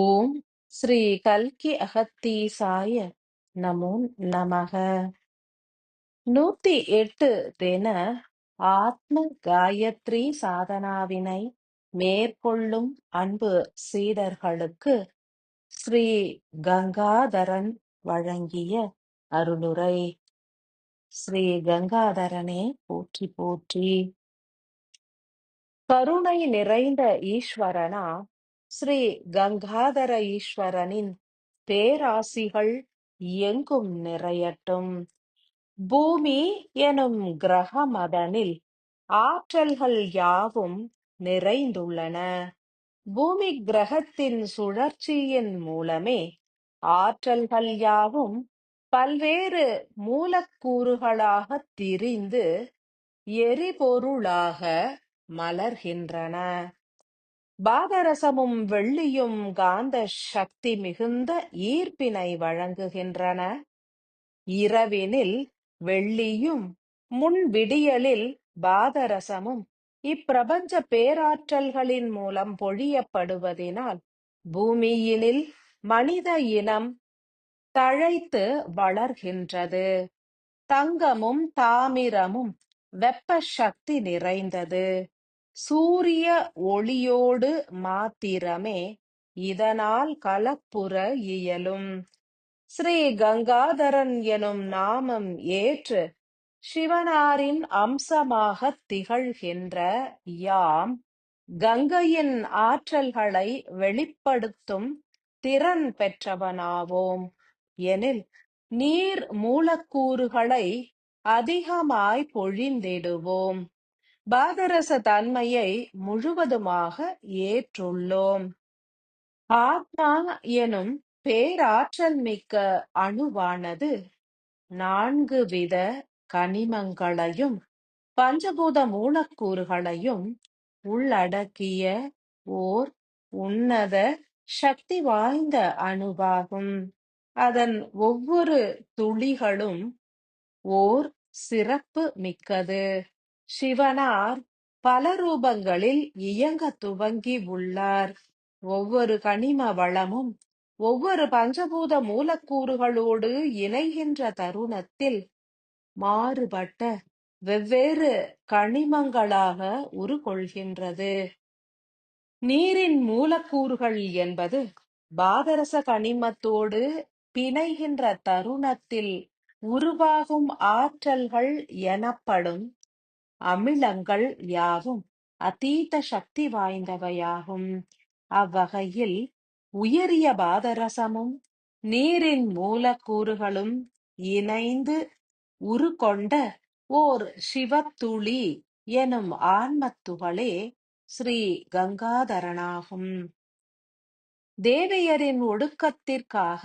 ஓம் ஸ்ரீ கல்கி அகத்தீசாய நமோ நமக. நூத்தி எட்டு தின ஆத்ம காயத்ரி சாதனாவினை மேற்கொள்ளும் அன்பு சீடர்களுக்கு ஸ்ரீ கங்காதரன் வழங்கிய அருளுரை. ஸ்ரீ கங்காதரனே போற்றி போற்றி. கருணை நிறைந்த ஈஸ்வரனா ஸ்ரீ கங்காதர ஈஸ்வரனின் பேராசிகள் எங்கும் நிறையட்டும். பூமி எனும் கிரக மதனில் ஆற்றல்கள் யாவும் நிறைந்துள்ளன. பூமி கிரகத்தின் சுழற்சியின் மூலமே ஆற்றல்கள் யாவும் பல்வேறு மூலக்கூறுகளாக திரிந்து எரிபொருளாக மலர்கின்றன. பாதரசமும் வெள்ளியும் காந்த சக்தி மிகுந்த ஈர்ப்பினை வழங்குகின்றன. இரவினில் வெள்ளியும் முன்விடியலில் பாதரசமும் இப்பிரபஞ்ச பேராற்றல்களின் மூலம் பொழியப்படுவதினால் பூமியினில் மனித இனம் தழைத்து வளர்கின்றது. தங்கமும் தாமிரமும் வெப்ப சக்தி நிறைந்தது. சூரிய ஒளியோடு மாத்திரமே இதனால் கலப்புற இயலும். ஸ்ரீ கங்காதரன் எனும் நாமம் ஏற்று சிவனாரின் அம்சமாக திகழ்கின்ற யாம் கங்கையின் ஆற்றல்களை வெளிப்படுத்தும் திறன் பெற்றவனாவோம். எனில் நீர் மூலக்கூறுகளை அதிகமாய் பொழிந்திடுவோம். பாதரச தன்மையை முழுவதுமாக ஏற்றுள்ளோம். ஆத்மா எனும் பேராற்றல் மிக்க அணுவானது நான்கு வித கனிமங்களையும் பஞ்சபூத மூலக்கூறுகளையும் உள்ளடக்கிய ஓர் உன்னத சக்தி வாய்ந்த அணுவாகும். அதன் ஒவ்வொரு துளிகளும் ஓர் சிறப்பு மிக்கது. சிவனார் பல ரூபங்களில் இயங்க துவங்கி உள்ளார். ஒவ்வொரு கனிம வளமும் ஒவ்வொரு பஞ்சபூத மூலக்கூறுகளோடு இணைகின்ற தருணத்தில் மாறுபட்ட வெவ்வேறு கனிமங்களாக உருகொள்கின்றது நீரின் மூலக்கூறுகள் என்பது பாதரச கனிமத்தோடு பிணைகின்ற தருணத்தில் உருவாகும் ஆற்றல்கள் எனப்படும் அமிலங்கள் யாவும் அதீத சக்தி வாய்ந்தவையாகும். அவ்வகையில் உயரிய பாதரசமும் நீரின் மூலக்கூறுகளும் இணைந்து உருக்கொண்ட ஓர் சிவத்துளி எனும் ஆன்மத்துகளே ஸ்ரீ கங்காதரனாகும். தேவையரின் ஒடுக்கத்திற்காக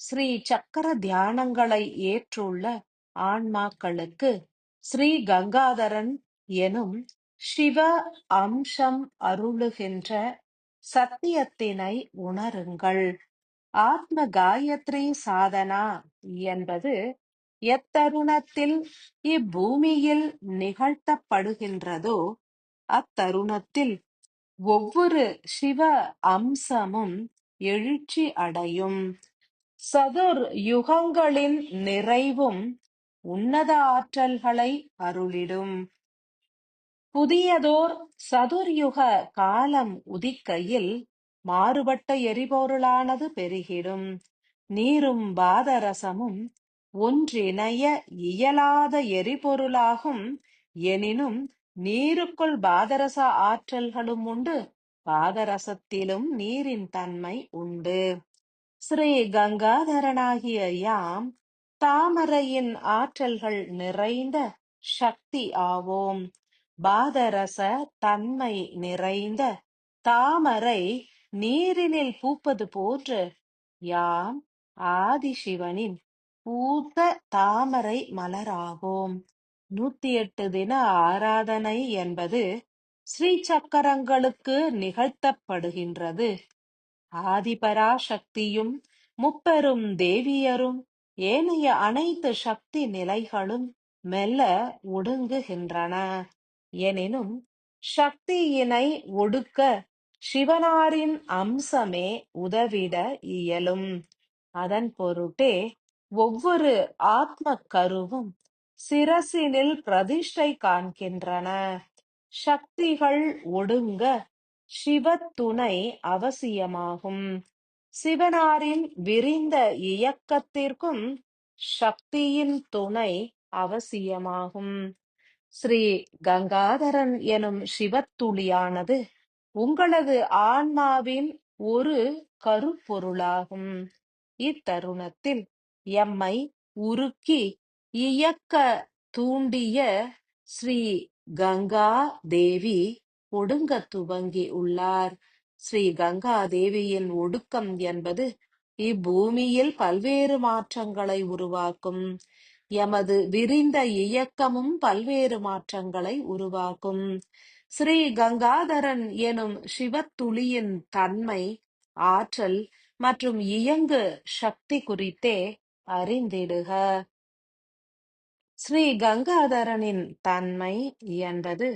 ஸ்ரீ சக்கர தியானங்களை ஏற்றுள்ள ஆன்மாக்களுக்கு ஸ்ரீ கங்காதரன் எனும் சிவ அம்சம் அருளுகின்ற சத்தியத்தினை உணருங்கள். ஆத்ம காயத்ரி சாதனா என்பது எத்தருணத்தில் இப்பூமியில் நிகழ்த்தப்படுகின்றதோ அத்தருணத்தில் ஒவ்வொரு சிவ அம்சமும் எழுச்சி அடையும். சதுர் யுகங்களின் நிறைவும் உன்னத ஆற்றல்களை அருளிடும். புதியதோர் சதுர்யுக காலம் உதிக்கையில் மாறுபட்ட எரிபொருளானது பெருகிடும். நீரும் பாதரசமும் ஒன்றிணைய இயலாத எரிபொருளாகும். எனினும் நீருக்குள் பாதரச ஆற்றல்களும் உண்டு பாதரசத்திலும் நீரின் தன்மை உண்டு. ஸ்ரீ கங்காதரனாகிய யாம் தாமரையின் ஆற்றல்கள் நிறைந்த சக்தி ஆவோம். பாதரச தன்மை நிறைந்த தாமரை நீரினில் பூப்பது போன்று யாம் ஆதிசிவனின் பூத்த தாமரை மலராகும். நூத்தி எட்டு தின ஆராதனை என்பது ஸ்ரீ சக்கரங்களுக்கு நிகழ்த்தப்படுகின்றது. ஆதிபராசக்தியும் முப்பெரும் தேவியரும் ஏனைய அனைத்து சக்தி நிலைகளும் மெல்ல ஒடுங்குகின்றன. எனினும் சக்தியினை ஒடுக்க சிவனாரின் அம்சமே உதவிட இயலும். அதன் பொருட்டே ஒவ்வொரு ஆத்ம கருவும் சிரசினில் பிரதிஷ்டை காண்கின்றன. சக்திகள் ஒடுங்க சிவத்துணை அவசியமாகும். சிவனாரின் விரிந்த இயக்கத்திற்கும் சக்தியின் துணை அவசியமாகும். ஸ்ரீ கங்காதரன் எனும் சிவத்துளியானது உங்களது ஆன்மாவின் ஒரு கருப்பொருளாகும். இத்தருணத்தில் எம்மை உருக்கி இயக்க தூண்டிய ஸ்ரீ கங்கா தேவி ஒடுங்க துவங்கி உள்ளார் ஸ்ரீ கங்கா தேவியின் ஒடுக்கம் என்பது இப்பூமியில் பல்வேறு மாற்றங்களை உருவாக்கும். எமது விரிந்த இயக்கமும் பல்வேறு மாற்றங்களை உருவாக்கும். ஸ்ரீ கங்காதரன் எனும் சிவத்துளியின் தன்மை ஆற்றல் மற்றும் இயங்கு சக்தி குறித்தே அறிந்திடுக. ஸ்ரீ கங்காதரனின் தன்மை என்பது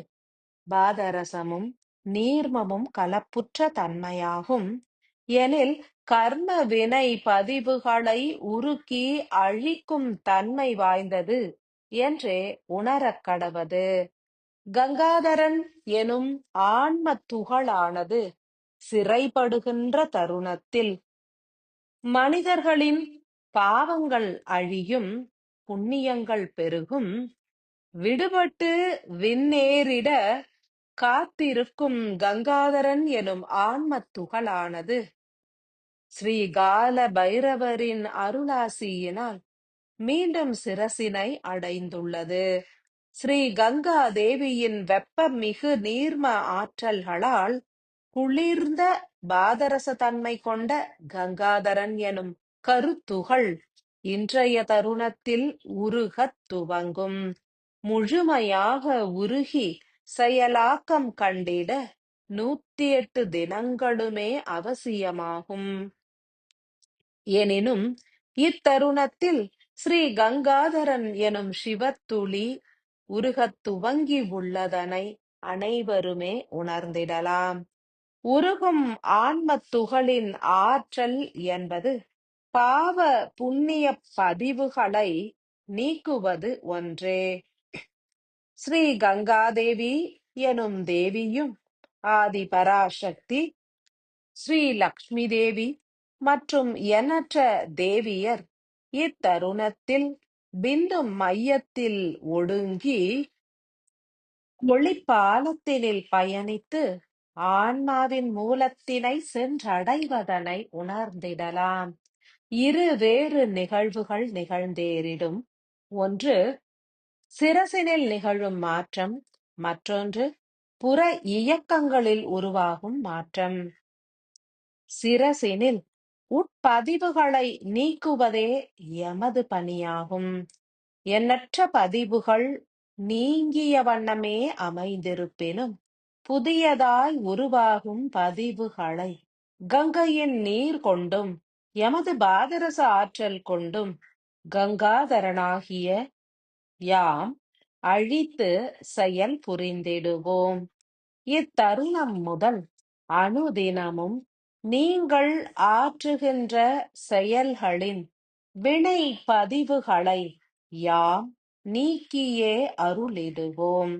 பாதரசமும் நீர்மமும் கலப்புற்ற தன்மையாகும். எனில் கர்ம வினை பதிவுகளை உருக்கி அழிக்கும் தன்மை வாய்ந்தது என்றே உணரக் கடவது. கங்காதரன் எனும் ஆன்ம துகளானது சிறைப்படுகின்ற தருணத்தில் மனிதர்களின் பாவங்கள் அழியும் புண்ணியங்கள் பெருகும். விடுபட்டு விண்ணேறிட காத்திருக்கும் கங்காதரன் எனும் ஆன்ம துகளானது ஸ்ரீகால பைரவரின் அருளாசியினால் மீண்டும் சிரசினை அடைந்துள்ளது. ஸ்ரீ கங்கா தேவியின் வெப்ப மிகு நீர்ம ஆற்றல்களால் குளிர்ந்த பாதரச தன்மை கொண்ட கங்காதரன் எனும் கருத்துகள் இன்றைய தருணத்தில் உருகத் துவங்கும். முழுமையாக உருகி செயலாக்கம் கண்டிட நூத்தி எட்டு தினங்களுமே அவசியமாகும். எனினும் இத்தருணத்தில் ஸ்ரீ கங்காதரன் எனும் சிவத்துளி உருகத் துவங்கி உள்ளதனை அனைவருமே உணர்ந்திடலாம். உருகும் ஆன்ம துகளின் ஆற்றல் என்பது பாவ புண்ணிய பதிவுகளை நீக்குவது ஒன்றே. ஸ்ரீ கங்காதேவி எனும் தேவியும் ஆதி பராசக்தி ஸ்ரீ லக்ஷ்மி தேவி மற்றும் எண்ணற்ற தேவியர் இத்தருணத்தில் பிந்து மையத்தில் ஒடுங்கி ஒளிப்பாலத்தினில் பயணித்து ஆன்மாவின் மூலத்தினை சென்றடைவதனை உணர்ந்திடலாம். இரு வேறு நிகழ்வுகள் நிகழ்ந்தேறிடும். ஒன்று சிரசினில் நிகழும் மாற்றம் மற்றொன்று புற இயக்கங்களில் உருவாகும் மாற்றம். சிரசினில் உட்பதிவுகளை நீக்குவதே எமது பணியாகும். எண்ணற்ற பதிவுகள் நீங்கிய வண்ணமே அமைந்திருப்பினும் புதியதாய் உருவாகும் பதிவுகளை கங்கையின் நீர் கொண்டும் எமது பாதரச ஆற்றல் கொண்டும் கங்காதரனாகிய யாம் அழித்து செயல் புரிந்திடுவோம். இத்தருணம் முதல் அனுதினமும் நீங்கள் ஆற்றுகின்ற செயல்களின் வினை பதிவுகளை யாம் நீக்கியே அருளிடுவோம்.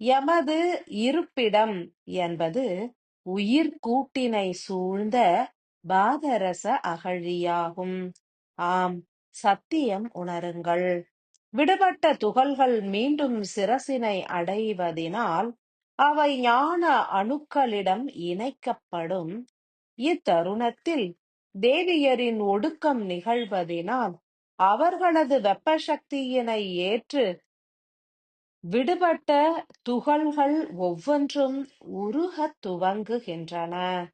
எமது இருப்பிடம் என்பது உயிர் கூட்டினை சூழ்ந்த பாதரச அகழியாகும். ஆம் சத்தியம் உணருங்கள். விடுபட்ட துகள்கள் மீண்டும் சிரசினை அடைவதினால் அவை ஞான அணுக்களிடம் இணைக்கப்படும். இத்தருணத்தில் தேவியரின் ஒடுக்கம் நிகழ்வதினால் அவர்களது வெப்ப சக்தியினை ஏற்று விடுபட்ட துகள்கள் ஒவ்வொன்றும் உருகத் துவங்குகின்றன.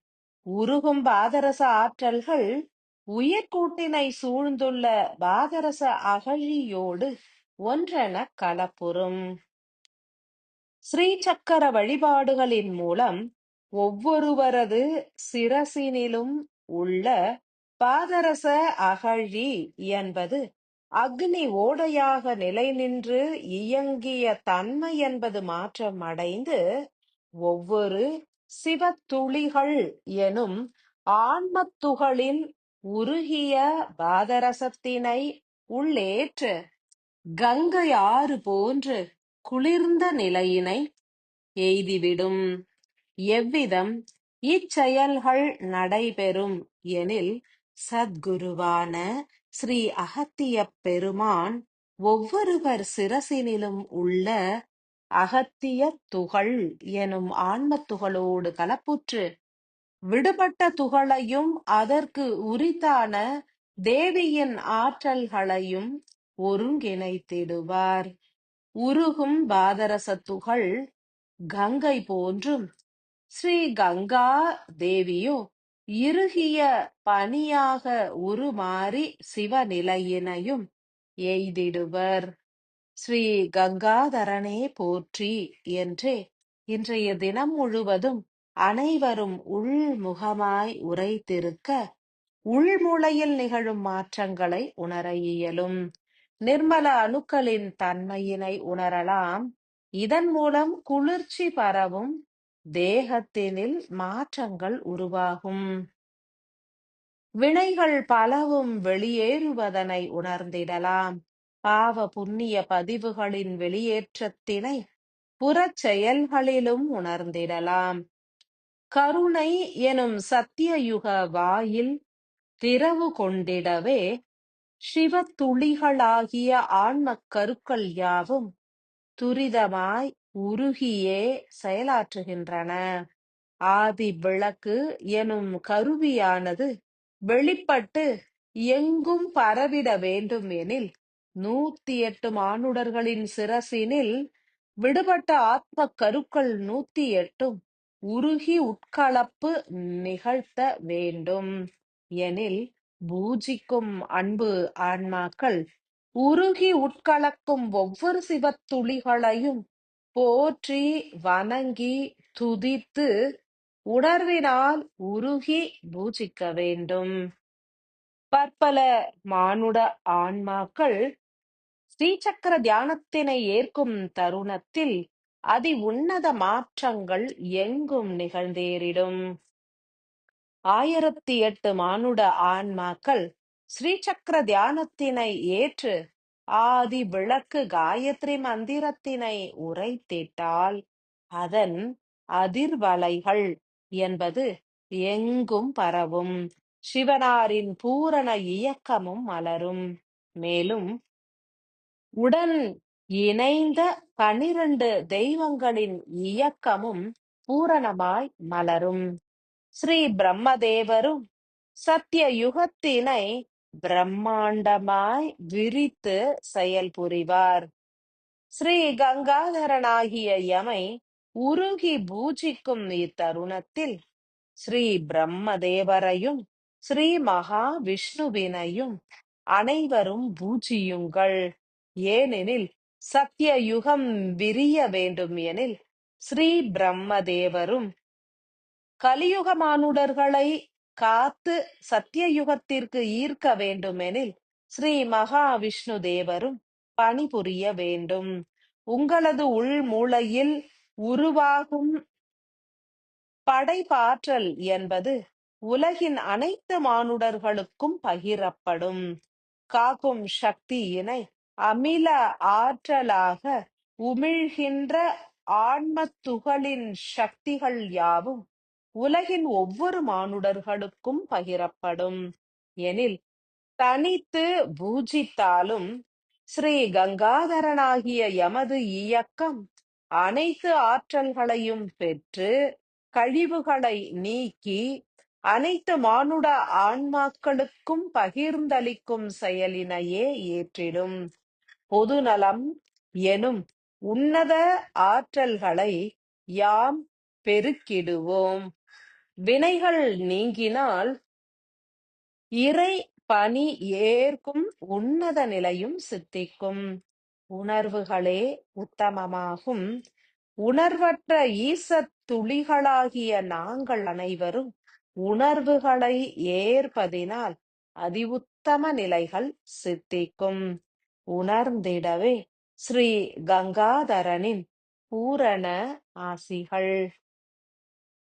உருகும் பாதரச ஆற்றல்கள் உயர்கூட்டினை சூழ்ந்துள்ள பாதரச அகழியோடு ஒன்றென கலப்புறும். ஸ்ரீ சக்கர வழிபாடுகளின் மூலம் ஒவ்வொருவரது சிரசினிலும் உள்ள பாதரச அகழி என்பது அக்னி ஓடையாக நிலைநின்று இயங்கிய தன்மை என்பது மாற்றம் அடைந்து ஒவ்வொரு சிவத்துளிகள் எனும் ஆன்மத்துகளின் உருகிய பாதரசத்தினை உள்ளேற்று கங்கை ஆறு போன்று குளிர்ந்த நிலையினை எய்திவிடும். எவ்விதம் இச்செயல்கள் நடைபெறும் எனில் சத்குருவான ஸ்ரீ அகத்தியப் பெருமான் ஒவ்வொருவர் சிரசினிலும் உள்ள அகத்திய துகள் எனும் ஆன்மத்துகளோடு கலப்புற்று விடுபட்ட துகளையும் அதற்கு உரித்தான தேவியின் ஆற்றல்களையும் ஒருங்கிணைத்திடுவார். உருகும் பாதரசத் துகள் கங்கை போன்றும். ஸ்ரீ கங்கா தேவியோ இறுகிய பனியாக உருமாறி சிவநிலையினையும் எய்திடுவர். ஸ்ரீ கங்காதரனே போற்றி என்றே இன்றைய தினம் முழுவதும் அனைவரும் உள்முகமாய் உரைத்திருக்க உள்முளையில் நிகழும் மாற்றங்களை உணர இயலும். நிர்மல அணுக்களின் தன்மையினை உணரலாம். இதன் மூலம் குளிர்ச்சி பரவும் தேகத்தினில் மாற்றங்கள் உருவாகும். வினைகள் பலவும் வெளியேறுவதனை உணர்ந்திடலாம். பாவ புண்ணிய பதிவுகளின் வெளியேற்றத்தினை புறச் செயல்களிலும் உணர்ந்திடலாம். கருணை எனும் சத்தியயுக வாயில் திறவு கொண்டிடவே சிவத்துளிகளாகிய ஆன்மக் கருக்கள் யாவும் துரிதமாய் உருகியே செயலாற்றுகின்றன. ஆதி விளக்கு எனும் கருவியானது வெளிப்பட்டு எங்கும் பரவிட வேண்டும் எனில் நூத்தி எட்டு மானுடர்களின் சிரசினில் விடுபட்ட ஆத்ம கருக்கள் நூத்தி எட்டும். உருகி உட்கலப்பு நிகழ்த்த வேண்டும். எனில் பூஜிக்கும் அன்பு ஆன்மாக்கள் உருகி உட்கலக்கும் ஒவ்வொரு சிவத்துளிகளையும் போற்றி வணங்கி துதித்து உணர்வினால் உருகி பூஜிக்க வேண்டும். பற்பல மானுட ஆன்மாக்கள் ஸ்ரீசக்கர தியானத்தினை ஏற்கும் தருணத்தில் அதி உன்னத மாற்றங்கள் எங்கும் நிகழ்ந்தேறிடும். ஆயிரத்தி எட்டு மானுட ஆன்மாக்கள் ஸ்ரீசக்கர தியானத்தினை ஏற்று ஆதி விளக்கு காயத்ரி மந்திரத்தினை உரைத்திட்டால் அதன் அதிர்வலைகள் என்பது எங்கும் பரவும். சிவனாரின் பூரண இயக்கமும் மலரும். மேலும் உடன் இணைந்த பனிரண்டு தெய்வங்களின் இயக்கமும் பூரணமாய் மலரும். ஸ்ரீ பிரம்மதேவரும் சத்திய யுகத்தினை பிரம்மாண்டமாய் விரித்து செயல்புரிவார் ஸ்ரீ கங்காதரனாகிய யமை உருகி பூஜிக்கும் இத்தருணத்தில் ஸ்ரீ பிரம்மதேவரையும் ஸ்ரீ மகா விஷ்ணுவினையும் அனைவரும் பூஜியுங்கள். ஏனெனில் சத்திய யுகம் விரிய வேண்டும் எனில் ஸ்ரீ பிரம்மதேவரும் கலியுக மானுடர்களை காத்து சத்தியயுகத்திற்கு ஈர்க்க வேண்டுமெனில் ஸ்ரீ மகாவிஷ்ணு தேவரும் பணிபுரிய வேண்டும். உங்களது உள் மூளையில் உருவாகும் படைப்பாற்றல் என்பது உலகின் அனைத்து மானுடர்களுக்கும் பகிரப்படும். காக்கும் சக்தியினை அமில ஆற்றலாக உமிழ்கின்ற ஆன்மத்துகளின் சக்திகள் யாவும் உலகின் ஒவ்வொரு மானுடர்களுக்கும் பகிரப்படும். எனில் தனித்து பூஜித்தாலும் ஸ்ரீ கங்காதரனாகிய எமது இயக்கம் அனைத்து ஆற்றல்களையும் பெற்று கழிவுகளை நீக்கி அனைத்து மானுட ஆன்மாக்களுக்கும் பகிர்ந்தளிக்கும் செயலினையே ஏற்றிடும். பொதுநலம் எனும் உன்னத ஆற்றல்களை யாம் பெருக்கிடுவோம். வினைகள் நீங்கினால் இறை பணி ஏற்கும் உன்னத நிலையும் சித்திக்கும். உணர்வுகளே உத்தமமாகும். உணர்வற்ற ஈசத் துளிகளாகிய நாங்கள் அனைவரும் உணர்வுகளை ஏற்பதினால் அதி உத்தம நிலைகள் சித்திக்கும். உணர்ந்திடவே ஸ்ரீ கங்காதரனின் பூரண ஆசிகள்.